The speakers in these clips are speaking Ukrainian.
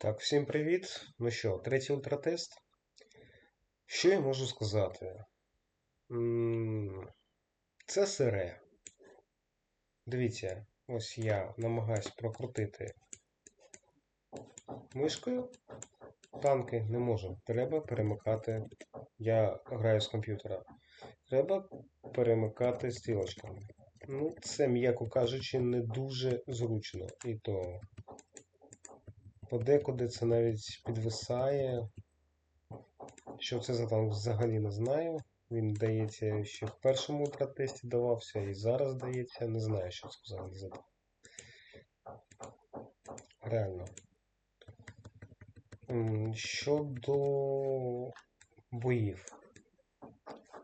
Так, всім привіт. Ну що, третій ультратест. Що я можу сказати? Це сире. Дивіться, ось я намагаюсь прокрутити мишкою. Танки не можу. Треба перемикати. Я граю з комп'ютера. Треба перемикати стрілочками. Ну, це, м'яко кажучи, не дуже зручно. І то. Подекуди це навіть підвисає. Що це за танк взагалі не знаю. Він, здається, ще в першому ультратесті давався і зараз здається, не знаю, що це взагалі за танк. Реально. Щодо боїв.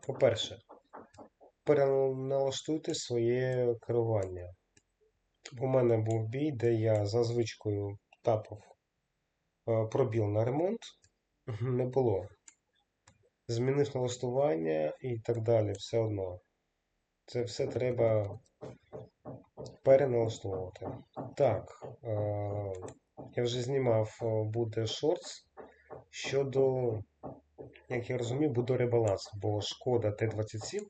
По-перше, переналаштуйте своє керування. У мене був бій, де я за звичкою тапав пробіл на ремонт. Не було. Змінив налаштування і так далі, все одно. Це все треба переналаштовувати. Так, е, я вже знімав, е, буде шортс щодо, як я розумію, буде ребаланс, бо шкода Т-27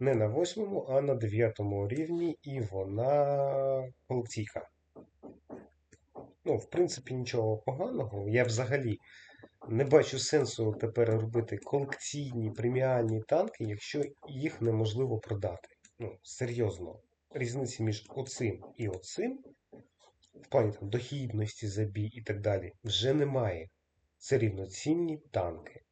не на 8, а на 9 рівні, і вона колекційка. Ну, в принципі, нічого поганого. Я взагалі не бачу сенсу тепер робити колекційні преміальні танки, якщо їх неможливо продати. Ну, серйозно. Різниці між оцим і оцим, в плані там, дохідності за і так далі, вже немає. Це рівноцінні танки.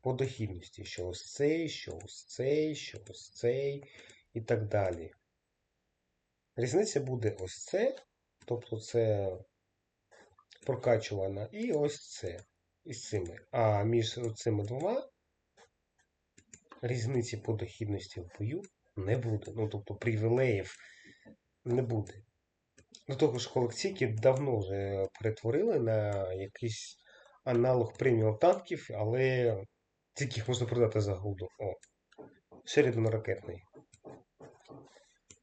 По дохідності, що ось цей, що ось цей, що ось цей і так далі. Різниця буде ось це, тобто це прокачувана, і ось це із цими. А між цими двома різниці по дохідності в бою не буде. Ну, тобто привілеїв не буде. До того ж, колекційки давно вже перетворили на якийсь аналог преміум танків, але тільки можна продати за голду. О, ракетний.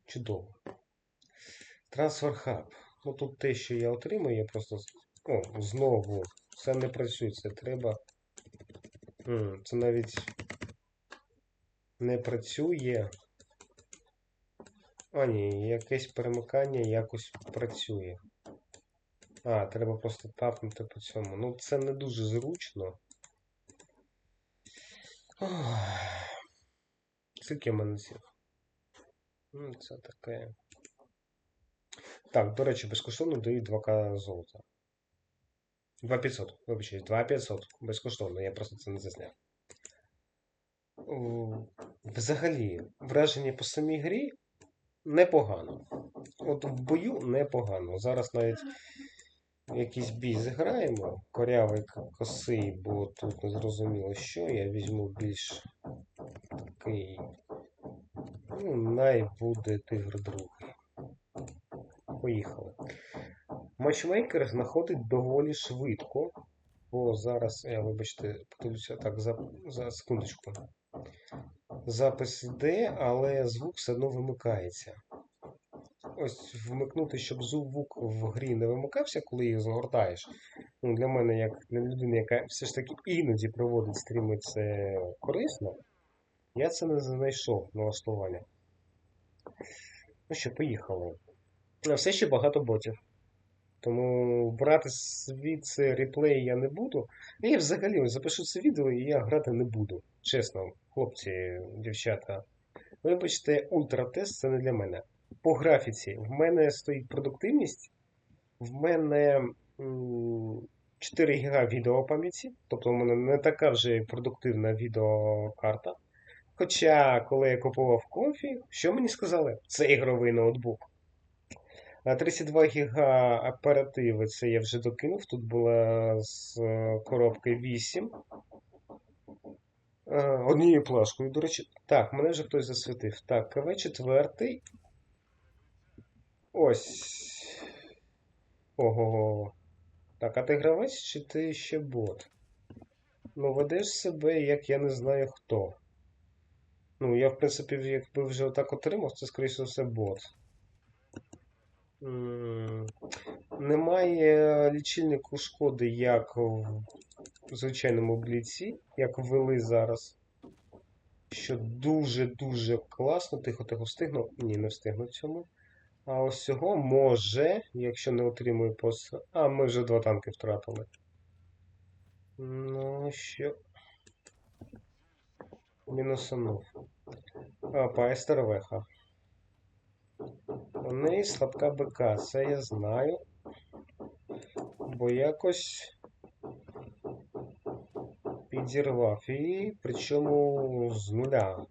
Чудово. Трансфер хаб. Ну тут те, що я отримую, я просто. О, знову. Це не працює, це треба. Це навіть не працює. А, ні, якесь перемикання якось працює. А, треба просто тапнути по цьому. Ну, це не дуже зручно. Скільки в мене цих? Ну, це таке. Так, до речі, безкоштовно дають 2К золота. 2500, вибачаюсь, 2500. Безкоштовно, я просто це не засняв. Взагалі, враження по самій грі непогано. От в бою непогано. Зараз навіть якийсь бій зіграємо. Корявий косий, бо тут не зрозуміло що. Я візьму більш такий. Ну, най буде тигр другий. Поїхали. Матчмейкер знаходить доволі швидко. Бо зараз, я вибачте, подивлюся так за, за секундочку. Запис йде, але звук все одно вимикається. Ось вмикнути, щоб звук в грі не вимикався, коли їх загортаєш. Ну, для мене, як для людини, яка все ж таки іноді проводить стріми, це корисно. Я це не знайшов налаштування. Ну що, поїхали. Все ще багато ботів. Тому брати звідси реплей я не буду. Я взагалі запишу це відео і я грати не буду. Чесно, хлопці, дівчата. Вибачте, ультратест це не для мене. По графіці, в мене стоїть продуктивність, в мене 4 ГБ відеопам'яті, тобто в мене не така вже продуктивна відеокарта. Хоча, коли я купував конфі, що мені сказали? Це ігровий ноутбук. А 32 ГБ оперативи це я вже докинув. Тут була з е, коробки 8. Е, Однією плашкою, до речі. Так, мене вже хтось засвітив. Так, КВ 4. Ось. Ого. Так, а ти гравець чи ти ще бот? Ну, ведеш себе, як я не знаю хто. Ну, я, в принципі, якби вже отак отримав, це, скоріше все, бот. Немає лічильнику шкоди, як в звичайному бліці, як ввели зараз. Що дуже-дуже класно. Тихо, тихо встигну. Ні, не встигну цьому. А ось цього може, якщо не отримую пос... А, ми вже два танки втратили. Ну, що. Мінусанув. А, Пайстер Веха. У неї слабка БК, це я знаю. Бо якось підірвав її, причому з нуля.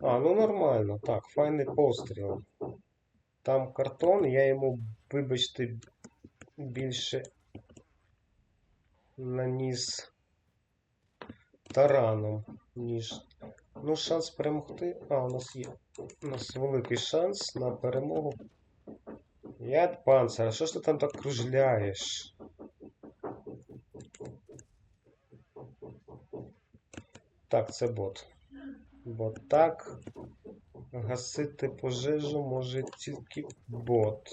А, ну нормально. Так, файний постріл. Там картон, я йому, вибачте, більше наніс тараном, ніж. Ну, шанс перемогти. А, у нас є. У нас великий шанс на перемогу. Яд панцера, що ж ти там так кружляєш? Так, це бот. Бо так гасити пожежу може тільки бот.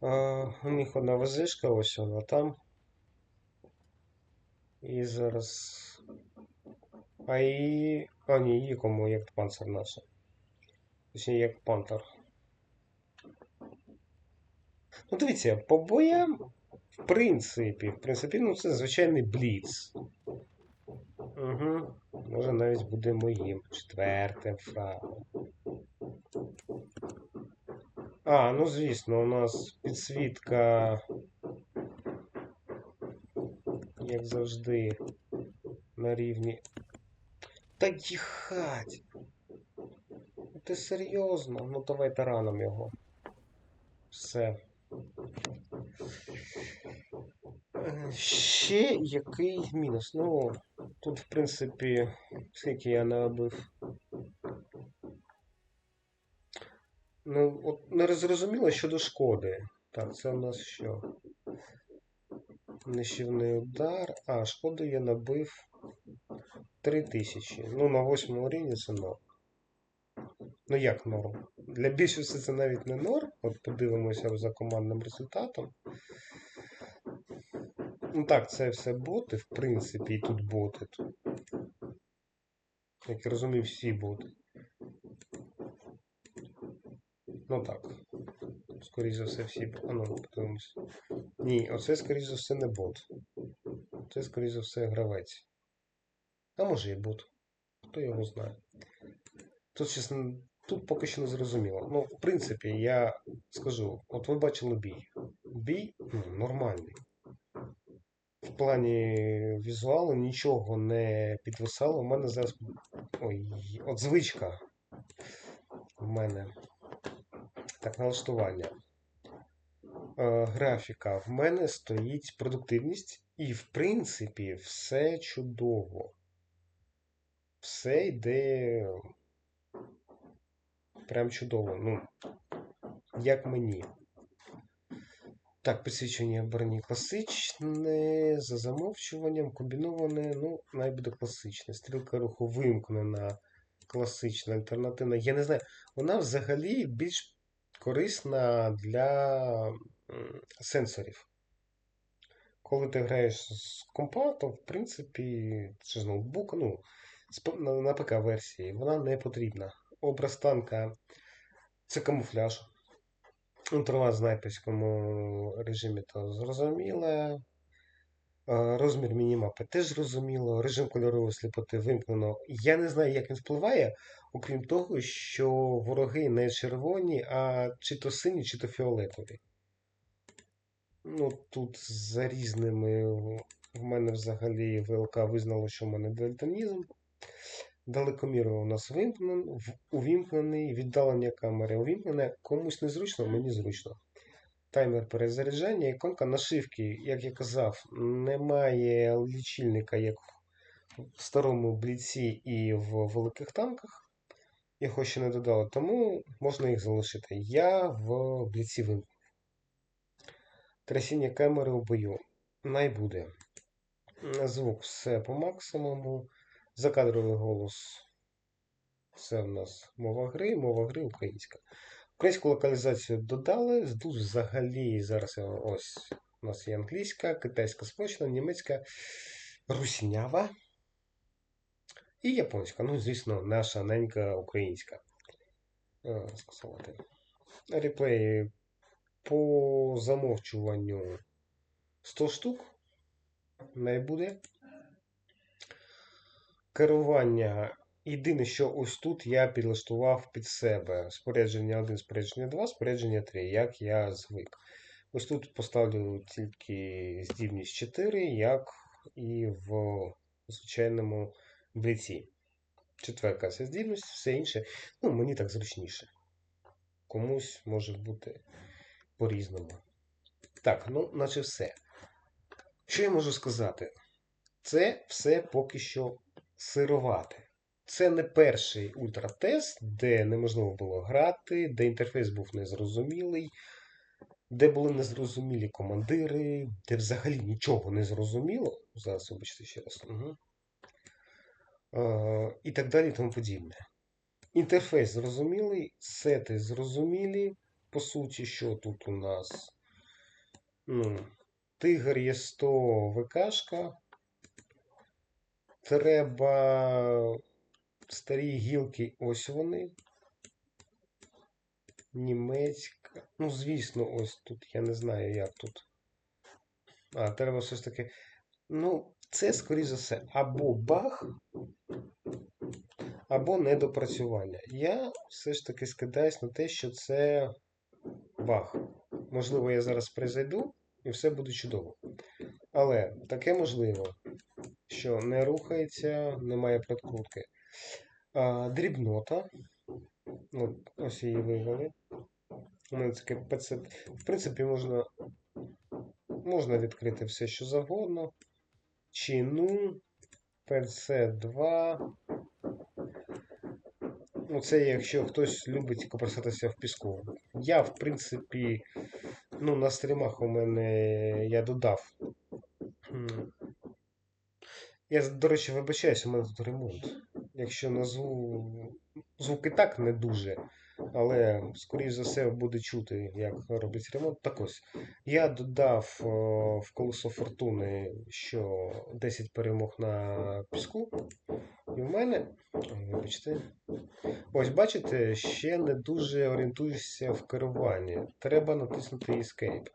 А, у них одна визишка, ось вона там. І зараз. А її. А, ні, її кому як панцир наша. Точніше, як пантер. Ну, дивіться, по боям, в принципі, в принципі, ну це звичайний бліц. Угу. Може навіть буде моїм четвертим фрагом. А, ну звісно, у нас підсвітка, як завжди, на рівні. Та їхать! Ти серйозно? Ну давай тараном його. Все. Ще який мінус? Ну, тут, в принципі, скільки я набив. Ну, от не зрозуміло щодо шкоди. Так, це у нас що? Нищівний удар. А, шкоду я набив 3000. Ну, на восьмому рівні це норм. Ну як норм? Для більшості це навіть не норм. От подивимося за командним результатом. Ну так, це все боти, в принципі, і тут боти. Як я розумію, всі боти. Ну так. Скоріше за все, всі. А ну, подивимось. Ні, оце, скоріше за все, не бот. Це, скоріше за все, гравець. А може і бот. Хто його знає. Тут, чесно, тут поки що не зрозуміло. Ну, в принципі, я скажу, от ви бачили бій. Бій ну, нормальний. В плані візуалу нічого не підвисало. У мене зараз. Ой, от звичка. В мене. Так, налаштування. Е, графіка. В мене стоїть продуктивність, і, в принципі, все чудово. Все йде прям чудово. Ну, як мені. Так, підсвічення броні класичне, за замовчуванням, комбіноване, ну, навіть буде класичне. Стрілка руху вимкнена, класична, альтернативна. Я не знаю, вона взагалі більш корисна для сенсорів. Коли ти граєш з компа, то в принципі, чи з ноутбука, ну, на, ПК-версії, вона не потрібна. Образ танка це камуфляж. Інтервал в снайперському режимі то зрозуміло. Е, Розмір мінімапи теж зрозуміло. Режим кольорової сліпоти вимкнено. Я не знаю, як він впливає, окрім того, що вороги не червоні, а чи то сині, чи то фіолетові. Ну, тут за різними в мене взагалі ВЛК визнало, що в мене дальтонізм. Далекомір у нас вимкнен, увімкнений, віддалення камери увімкнене. Комусь незручно, мені зручно. Таймер перезаряджання, іконка нашивки, як я казав, немає лічильника, як в старому бліці і в великих танках. Його ще не додали, тому можна їх залишити. Я в бліці вимкнув. Трясіння камери у бою. Найбуде. Звук все по максимуму. Закадровий голос Все в нас мова гри, мова гри українська. Українську локалізацію додали. Тут взагалі зараз ось у нас є англійська, китайська спрощена, німецька, руснява і японська. Ну, звісно, наша ненька українська. Е, Скасувати. Реплеї по замовчуванню 100 штук не буде. Керування. Єдине, що ось тут я підлаштував під себе спорядження 1, спорядження 2, спорядження 3, як я звик. Ось тут поставлю тільки здібність 4, як і в звичайному бліці. Четверка це здібність, все інше. Ну, мені так зручніше. Комусь може бути по-різному. Так, ну, наче все. Що я можу сказати? Це все поки що сировате. Це не перший ультратест, де неможливо було грати, де інтерфейс був незрозумілий, де були незрозумілі командири, де взагалі нічого не зрозуміло. Зараз вибачте ще раз. Угу. Е, і так далі, і тому подібне. Інтерфейс зрозумілий, сети зрозумілі. По суті, що тут у нас? Ну, Тигр є 100 ВКшка. Треба старі гілки, ось вони. Німецька. Ну, звісно, ось тут. Я не знаю, як тут. А, треба все ж таки. Ну, це, скоріш за все, або баг, або недопрацювання. Я все ж таки скидаюсь на те, що це баг. Можливо, я зараз призайду і все буде чудово. Але таке можливо, що не рухається, немає прокрутки. А, дрібнота. От, ось її вивели. Таке PC. В принципі, можна, можна відкрити все, що завгодно. Чину, PC2. Ну, це якщо хтось любить копирсатися в піску. Я, в принципі, ну, на стрімах у мене я додав. Я, до речі, вибачаюсь, у мене тут ремонт. Якщо назву і так не дуже, але, скоріш за все, буде чути, як робить ремонт. Так ось. Я додав в колесо фортуни, що 10 перемог на піску. І в мене, вибачте, ось бачите, ще не дуже орієнтуюся в керуванні. Треба натиснути Escape.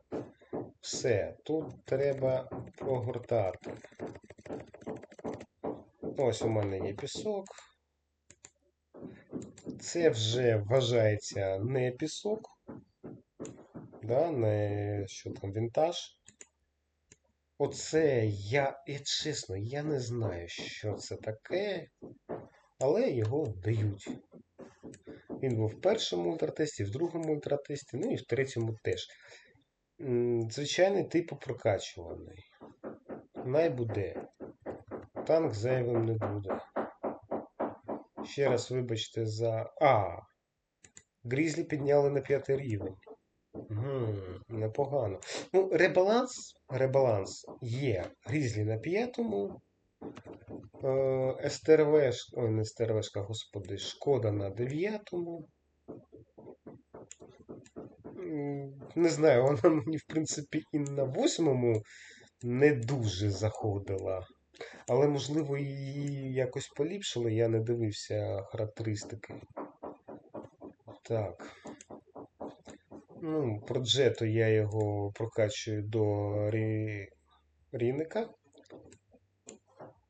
Все, тут треба прогортати. Ось у мене є пісок. Це вже вважається не пісок. Да, не що там, вінтаж. Оце я, я чесно, я не знаю, що це таке, але його дають. Він був в першому ультратесті, в другому ультратесті, ну і в третьому теж. Звичайний типу прокачуваний. Най буде. Танк зайвим не буде. Ще раз вибачте за. А! Грізлі підняли на п'ятий рівень. Гм, непогано. Ну, ребаланс, ребаланс є. Грізлі на п'ятому. Е, СТРВ, ой, не СТРВшка, господи, шкода на дев'ятому. М, Не знаю, вона мені, в принципі, і на восьмому не дуже заходила. Але, можливо, її якось поліпшили, я не дивився характеристики. Так. Ну, про Джето я його прокачую до рі... рівника.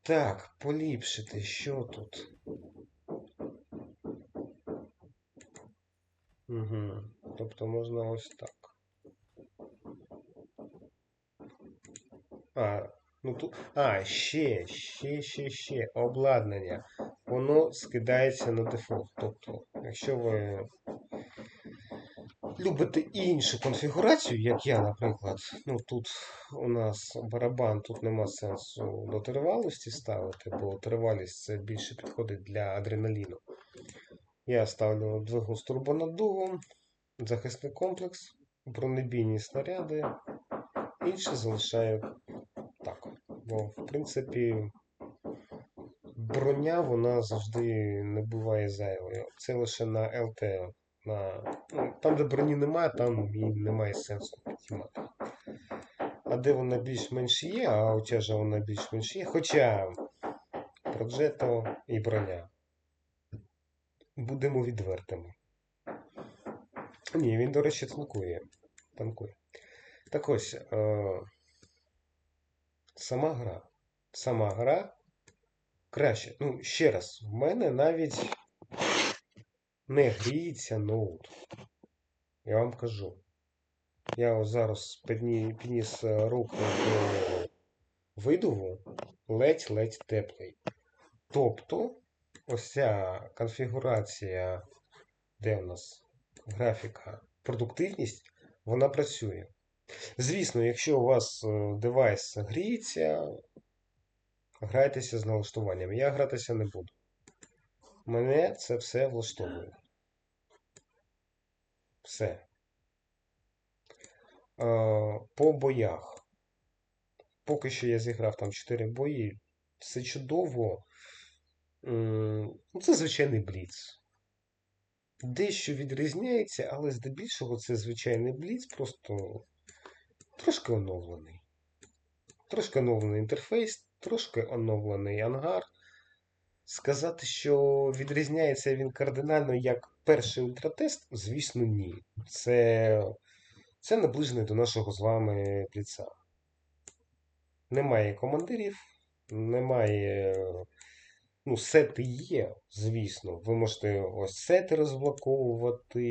Так, поліпшити, що тут? Угу. Тобто можна ось так. А, ну тут. А, ще, ще, ще, ще. Обладнання. Воно скидається на дефолт. Тобто, якщо ви любите іншу конфігурацію, як я, наприклад, ну тут у нас барабан, тут нема сенсу до тривалості ставити, бо тривалість це більше підходить для адреналіну. Я ставлю двигун з турбонаддувом, захисний комплекс, бронебійні снаряди. Інше залишаю так. Бо, в принципі, броня вона завжди не буває зайвою. Це лише на ЛТ. На... ну, Там, де броні немає, там і немає сенсу підіймати. А де вона більш-менш є, а утяжа вона більш-менш є. Хоча проджето і броня. Будемо відвертими. Ні, він, до речі, танкує. танкує. Так ось, е, сама гра. Сама гра краще. Ну, ще раз, в мене навіть не гріється ноут. Я вам кажу. Я зараз підніс е, руку до видову ледь-ледь теплий. Тобто, ось ця конфігурація, де у нас графіка, продуктивність, вона працює. Звісно, якщо у вас е, девайс гріється, грайтеся з налаштуванням. Я гратися не буду. Мене це все влаштовує. Все. Е, По боях. Поки що я зіграв там 4 бої. Все чудово. Ну, це звичайний бліц. Дещо відрізняється, але здебільшого це звичайний бліц, просто трошки оновлений. Трошки оновлений інтерфейс, трошки оновлений ангар. Сказати, що відрізняється він кардинально як перший ультратест, звісно, ні. Це, це наближений до нашого з вами бліца. Немає командирів, немає. Ну, сети є, звісно. Ви можете ось сети розблоковувати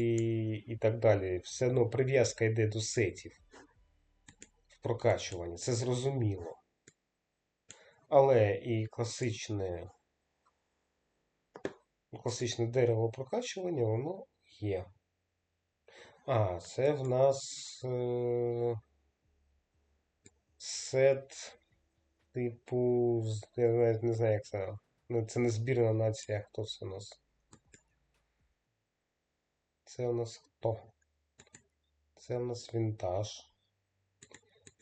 і так далі. Все одно прив'язка йде до сетів в прокачуванні. Це зрозуміло. Але і класичне, класичне дерево прокачування, воно є. А, це в нас е, сет типу. Я навіть не знаю, як це. Ну, це не збірна нація, хто це у нас? Це у нас хто? Це у нас вінтаж.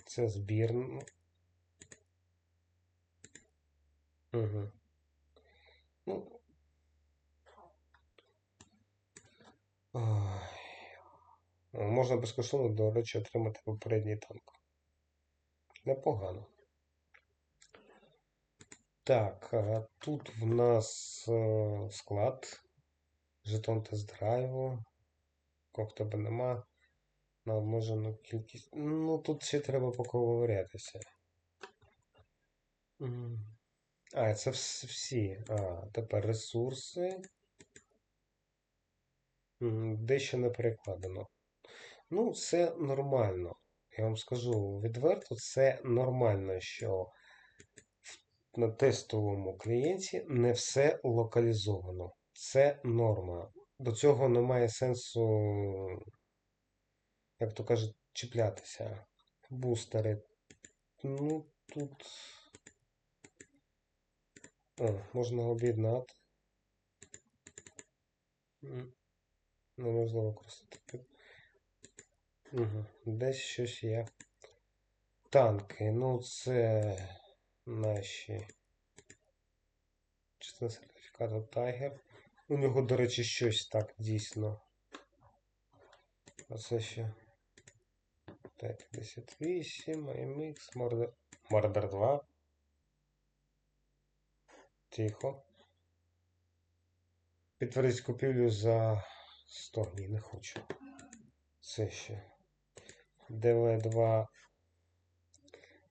Це збірна. Угу. Можна безкоштовно, до речі, отримати попередній танк. Непогано. Так, тут в нас е, склад, жетон тест-драйву. Кого тебе нема. На обмежену кількість. Ну, тут ще треба поковирятися. А, це всі. А, тепер ресурси. Дещо не перекладено. Ну, це нормально. Я вам скажу відверто, це нормально, що на тестовому клієнті не все локалізовано. Це норма. До цього немає сенсу, як то кажуть, чіплятися. Бустери. Ну, тут. О, можна об'єднати. Неможливо використати. Десь щось є. Танки. Ну, це наші. Частина сертифікату Tiger. У нього, до речі, щось так дійсно. А це ще. Т-58, AMX, Murder, Murder 2. Тихо. Підтвердить купівлю за 100. Ні, не хочу. Це ще. ДВ2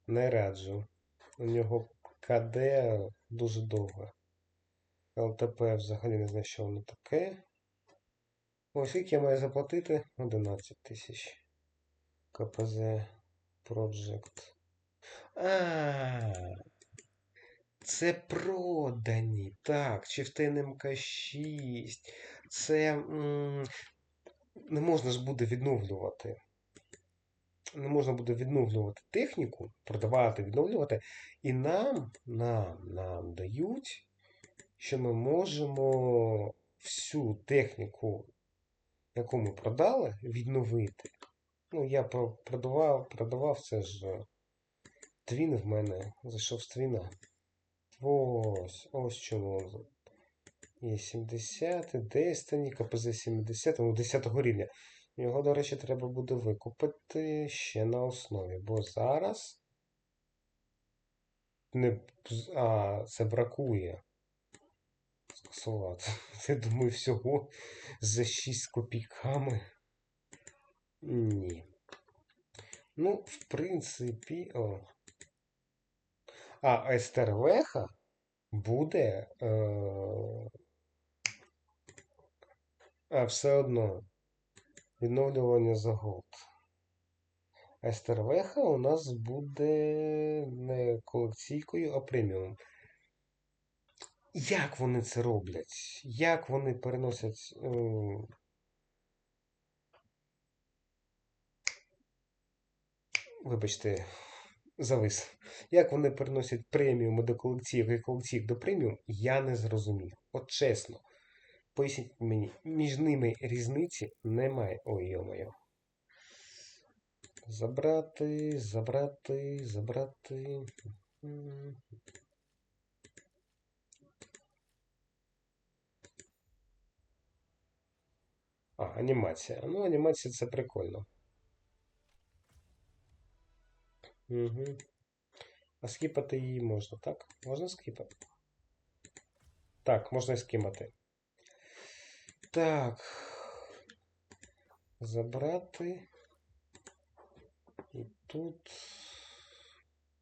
не раджу. У нього КД дуже довго. ЛТП взагалі не знаю, що воно таке. Ось скільки я маю заплатити? 11 тисяч. КПЗ Project. А, це продані. Так, чи в ТНМК6. Це м, не можна ж буде відновлювати. Не можна буде відновлювати техніку, продавати, відновлювати. І нам, нам, нам дають, що ми можемо всю техніку, яку ми продали, відновити. Ну, я продавав, продавав це ж е, твін в мене, зайшов з твіна. Ось, ось чому. Є 70, Destiny, КПЗ 70, ну 10 рівня. Його, до речі, треба буде викупити ще на основі, бо зараз не. А, це бракує. Скасувати. Я думаю, всього за 6 копійками. Ні. Ну, в принципі. О. А Естервеха буде. Е... А все одно. Відновлювання за голд. Естервеха у нас буде не колекційкою, а преміум. Як вони це роблять? Як вони переносять. е, Вибачте, завис. Як вони переносять преміуми до колекційок і колекційок до преміум, я не зрозумів. От чесно. Поясніть мені, між ними різниці немає. Ой, йо-моє. Забрати, забрати, забрати. А, анімація. Ну, анімація це прикольно. Угу. А скіпати її можна, так? Можна скіпати? Так, можна і скімати. Так. Забрати. І тут.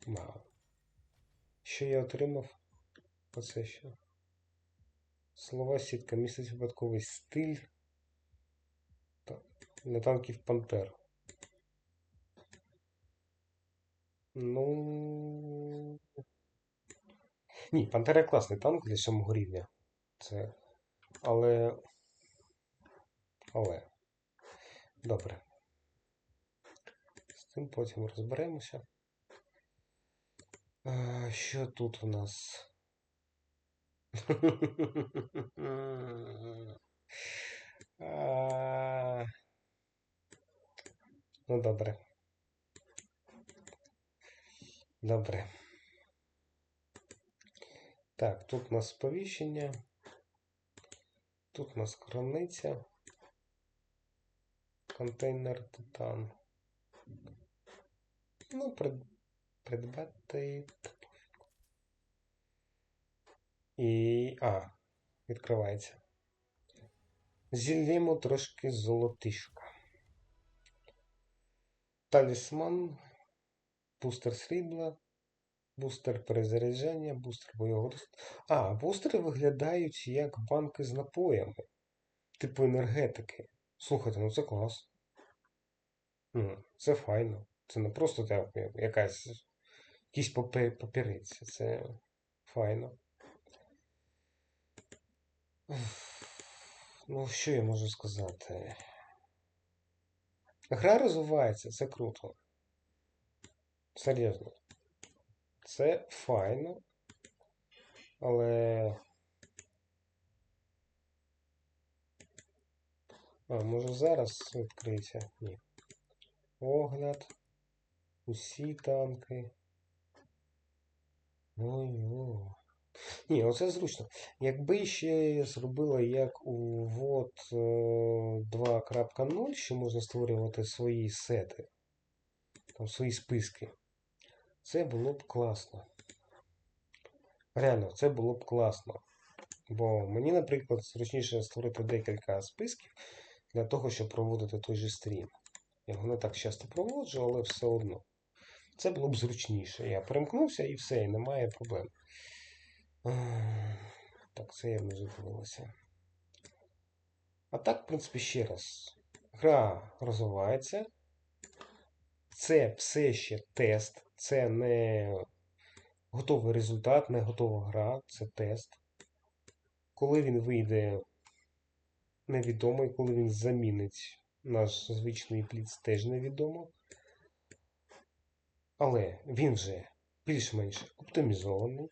Вау. Що я отримав? Оце що? Слова сітка містить випадковий стиль. Для танків Пантер. Ну. Ні, Пантера класний танк для сьомого рівня. Це. Але. Але. Добре. З цим потім розберемося. А, що тут у нас? А, Ну, добре. Добре. Так, тут у нас сповіщення. Тут у нас крамниця. Контейнер титан. Ну, прид... придбати. І. А, відкривається. Зіллємо трошки золотишка. Талісман, бустер срібла, бустер перезаряджання, бустер бойового. А, бустери виглядають як банки з напоями, типу енергетики. Слухайте, ну це клас. Це файно. Це не просто так, якась якийсь папе- Це файно. Ну, що я можу сказати? Гра розвивається, це круто. Серйозно. Це файно. Але. А, може зараз відкриється? Ні. Огляд. Усі танки. Ой-ой. Ні, оце зручно. Якби ще зробила як у е, 2.0, що можна створювати свої сети, там свої списки, це було б класно. Реально, це було б класно. Бо мені, наприклад, зручніше створити декілька списків для того, щоб проводити той же стрім. Я його не так часто проводжу, але все одно. Це було б зручніше. Я перемкнувся і все, і немає проблем. Так, це я не задивилася. А так, в принципі, ще раз. Гра розвивається. Це все ще тест. Це не готовий результат, не готова гра, це тест. Коли він вийде, невідомо, і коли він замінить наш звичний пліц, теж невідомо. Але він вже більш-менш оптимізований.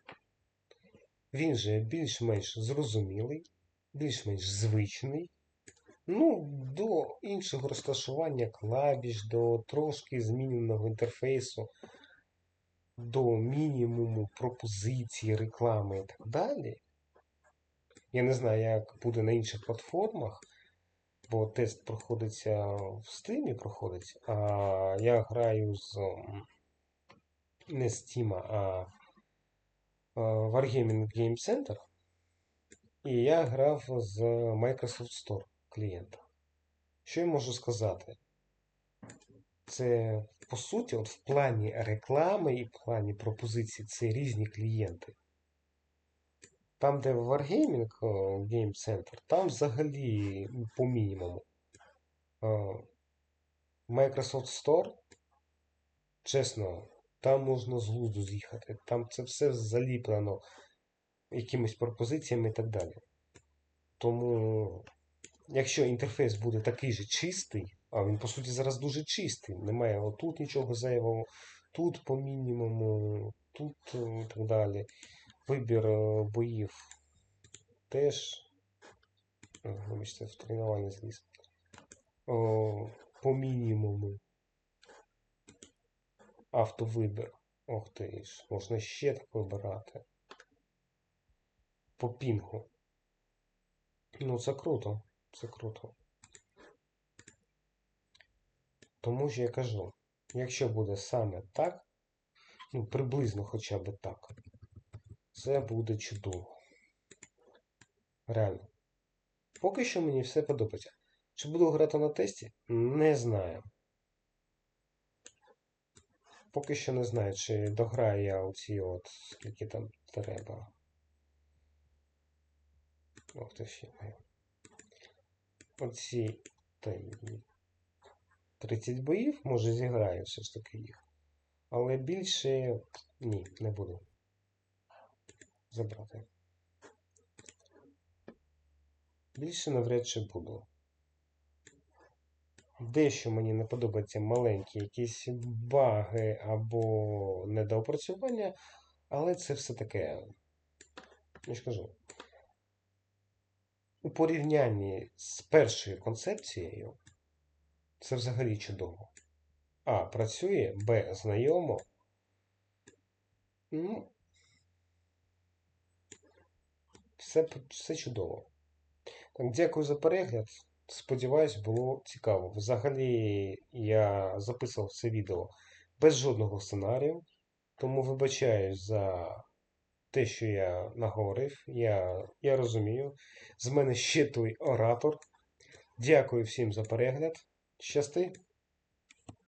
Він же більш-менш зрозумілий, більш-менш звичний. Ну, до іншого розташування клавіш, до трошки зміненого інтерфейсу. до мінімуму пропозицій, реклами і так далі. Я не знаю, як буде на інших платформах, бо тест проходиться в Steam проходить, а я граю з не Steam, а Wargaming Game Center. І я грав з Microsoft Store клієнта. Що я можу сказати? Це, по суті, от в плані реклами і в плані пропозицій це різні клієнти. Там, де Wargaming Game Center, там взагалі ну, по мінімуму. Е, Microsoft Store, чесно, там можна з глузду з'їхати. Там це все заліплено якимись пропозиціями і так далі. Тому, якщо інтерфейс буде такий же чистий, а він по суті зараз дуже чистий, немає отут нічого зайвого, тут по мінімуму, тут е, і так далі. Вибір е, боїв теж. Вибачте, в тренування зліз. По мінімуму. Автовибір. Ох ти ж, можна ще так вибирати. По пінгу. Ну, це круто. Це круто. Тому ж я кажу, якщо буде саме так, ну, приблизно хоча б так, це буде чудово. Реально. Поки що мені все подобається. Чи буду грати на тесті? Не знаю. Поки що не знаю, чи дограю я оці от, скільки там треба. Ох ти ще. Оці та 30 боїв, може зіграю все ж таки їх. Але більше ні, не буду. Забрати. Більше навряд чи буду. Дещо мені не подобаються маленькі якісь баги або недоопрацювання, але це все таке. Я ж кажу. У порівнянні з першою концепцією це взагалі чудово. А, працює, Б, знайомо. Ну, все, все чудово. Так, дякую за перегляд. Сподіваюсь, було цікаво. Взагалі, я записував це відео без жодного сценарію, тому вибачаюсь за те, що я наговорив. Я, я розумію. З мене ще той оратор. Дякую всім за перегляд. Щасти!